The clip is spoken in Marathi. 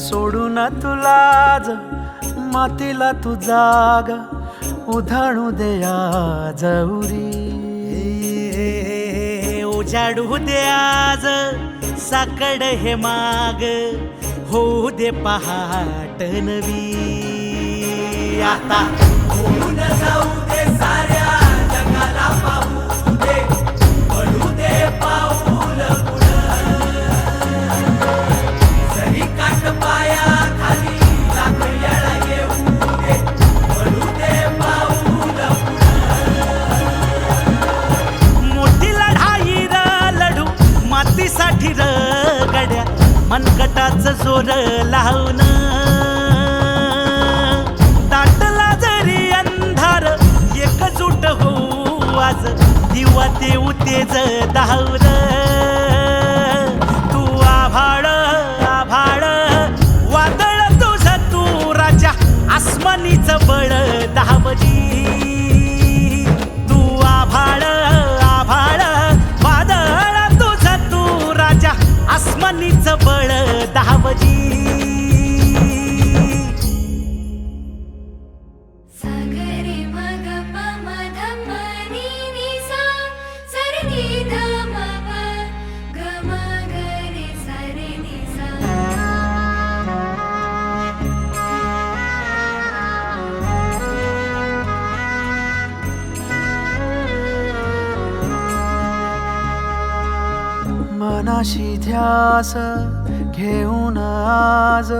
सोडू ना सोडून तुलाज मातीला तू जाग उधाणू देया जवरी उजाडू दे आज साकड हे माग होऊ दे पहाट नवी. आता. होऊन जाऊ दे साऱ्या जगाला पाहू दे. पडू दे पाऊल पुढं. जरी काट पाया खाली येऊ दे. पडू दे पाऊल मोठी लढाई र लढू मातीसाठी र गड्या मनगटाच जोर लावून तेज धावर तू आभाळ आभाळ. वादळ तुझ तू राजा आसमानीच बळ दावली तू आभाळ आभाळ. वादळ तुझ तू राजा आसमानीच बळ मनाशी ध्यास घेऊन आज